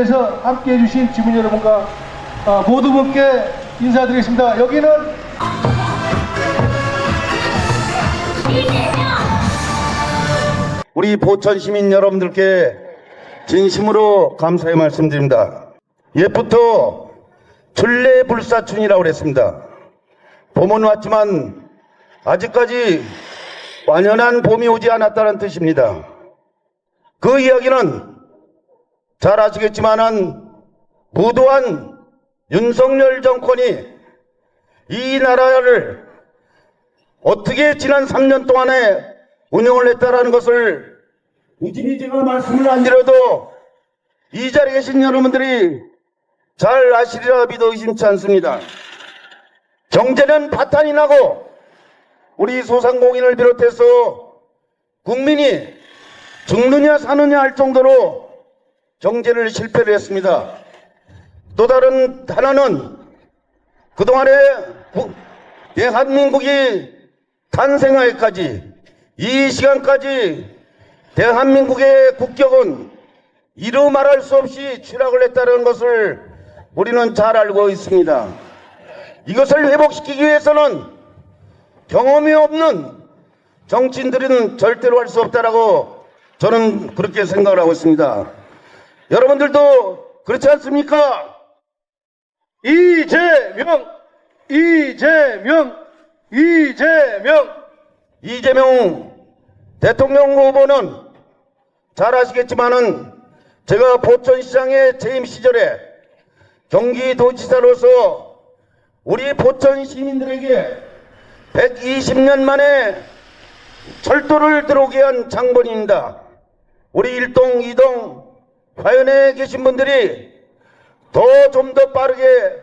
자리에서 함께 해주신 주민 여러분과 어, 모두 분께 인사드리겠습니다. 여기는 우리 보천 시민 여러분들께 진심으로 감사의 말씀드립니다. 옛부터 출래불사춘이라고 그랬습니다. 봄은 왔지만 아직까지 완연한 봄이 오지 않았다는 뜻입니다. 그 이야기는 잘 아시겠지만은 무도한 윤석열 정권이 이 나라를 어떻게 지난 3년 동안에 운영을 했다라는 것을 굳이 제가 말씀을 안 드려도 이 자리에 계신 여러분들이 잘 아시리라 믿어 의심치 않습니다. 경제는 파탄이 나고 우리 소상공인을 비롯해서 국민이 죽느냐 사느냐 할 정도로 경제를 실패를 했습니다. 또 다른 하나는 그동안에 국- 대한민국이 탄생하기까지 이 시간까지 대한민국의 국격은 이루 말할 수 없이 추락을 했다는 것을 우리는 잘 알고 있습니다. 이것을 회복시키기 위해서는 경험이 없는 정치인들은 절대로 할 수 없다라고 저는 그렇게 생각을 하고 있습니다. 여러분들도 그렇지 않습니까? 이재명, 이재명, 이재명. 이재명 대통령 후보는 잘 아시겠지만은 제가 포천시장의 재임 시절에 경기도지사로서 우리 포천 시민들에게 120년 만에 철도를 들어오게 한 장본입니다. 우리 일동, 이동, 화연에 계신 분들이 더 좀더 빠르게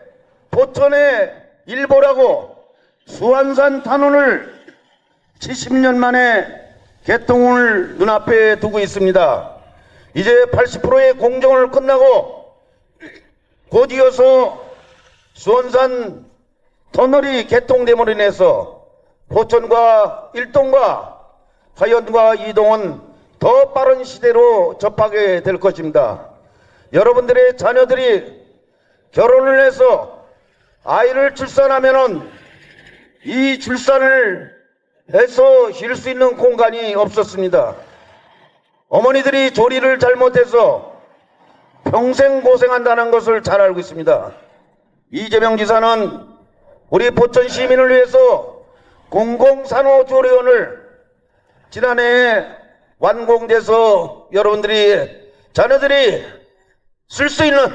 포천에 일보라고 수완산 탄원을 70년 만에 개통을 눈앞에 두고 있습니다. 이제 80%의 공정을 끝나고 곧 이어서 수원산 터널이 개통됨으로 인해서 포천과 일동과 화연과 이동은 더 빠른 시대로 접하게 될 것입니다. 여러분들의 자녀들이 결혼을 해서 아이를 출산하면은 이 출산을 해서 쉴 수 있는 공간이 없었습니다. 어머니들이 조리를 잘못해서 평생 고생한다는 것을 잘 알고 있습니다. 이재명 지사는 우리 포천 시민을 위해서 공공산후조리원을 지난해 완공돼서 여러분들이 자녀들이 쓸 수 있는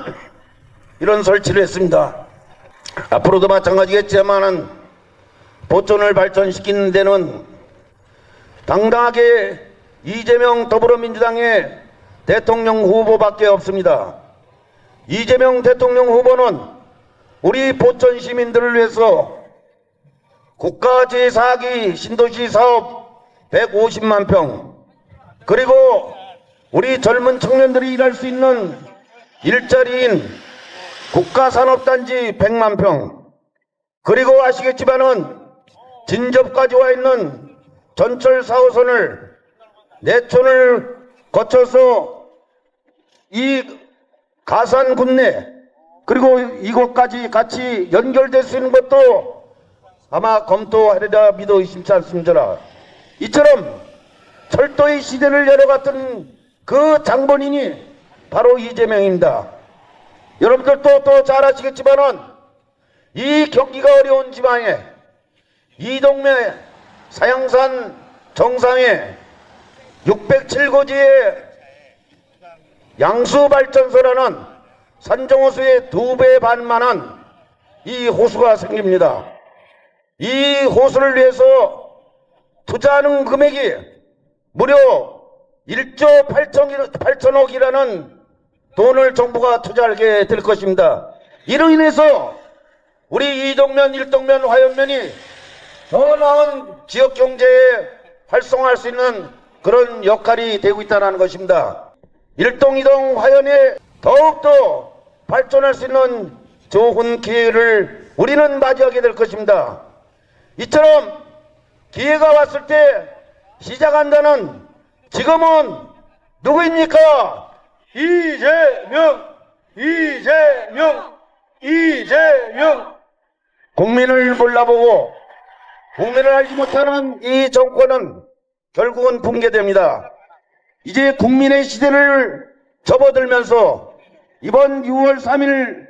이런 설치를 했습니다. 앞으로도 마찬가지겠지만은 보천을 발전시키는 데는 당당하게 이재명 더불어민주당의 대통령 후보밖에 없습니다. 이재명 대통령 후보는 우리 보천 시민들을 위해서 국가 제4기 신도시 사업 150만 평 그리고 우리 젊은 청년들이 일할 수 있는 일자리인 국가산업단지 100만 평 그리고 아시겠지만은 진접까지 와 있는 전철 4호선을 내촌을 거쳐서 이 가산 군내 그리고 이곳까지 같이 연결될 수 있는 것도 아마 검토하리라 믿어 의심치 않습니다. 이처럼 철도의 시대를 열어갔던 그 장본인이 바로 이재명입니다. 여러분들도 또 잘 아시겠지만은 이 경기가 어려운 지방에 이동매 사양산 정상에 607고지의 양수발전소라는 산정호수의 두 배 반만한 이 호수가 생깁니다. 이 호수를 위해서 투자하는 금액이 무려 1조 8천, 8천억이라는 돈을 정부가 투자하게 될 것입니다. 이로 인해서 우리 이동면, 일동면, 화연면이 더 나은 지역 경제에 활성화할 수 있는 그런 역할이 되고 있다는 것입니다. 일동, 이동, 화연에 더욱더 발전할 수 있는 좋은 기회를 우리는 맞이하게 될 것입니다. 이처럼 기회가 왔을 때 시작한다는 지금은 누구입니까? 이재명, 이재명! 이재명! 국민을 몰라보고 국민을 알지 못하는 이 정권은 결국은 붕괴됩니다. 이제 국민의 시대를 접어들면서 이번 6월 3일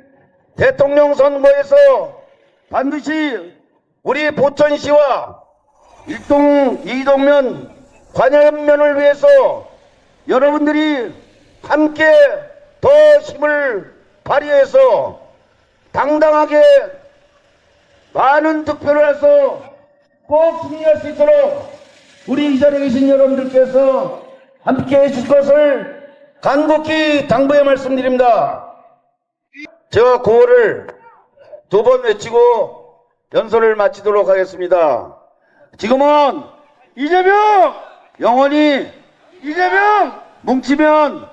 대통령 선거에서 반드시 우리 보천시와 일동, 이동면, 관현면을 위해서 여러분들이 함께 더 힘을 발휘해서 당당하게 많은 득표를 해서 꼭 승리할 수 있도록 우리 이 자리에 계신 여러분들께서 함께 해줄 것을 간곡히 당부해 말씀드립니다. 제가 구호를 두 번 외치고 연설을 마치도록 하겠습니다. 지금은 이재명! 영원히 이재명! 뭉치면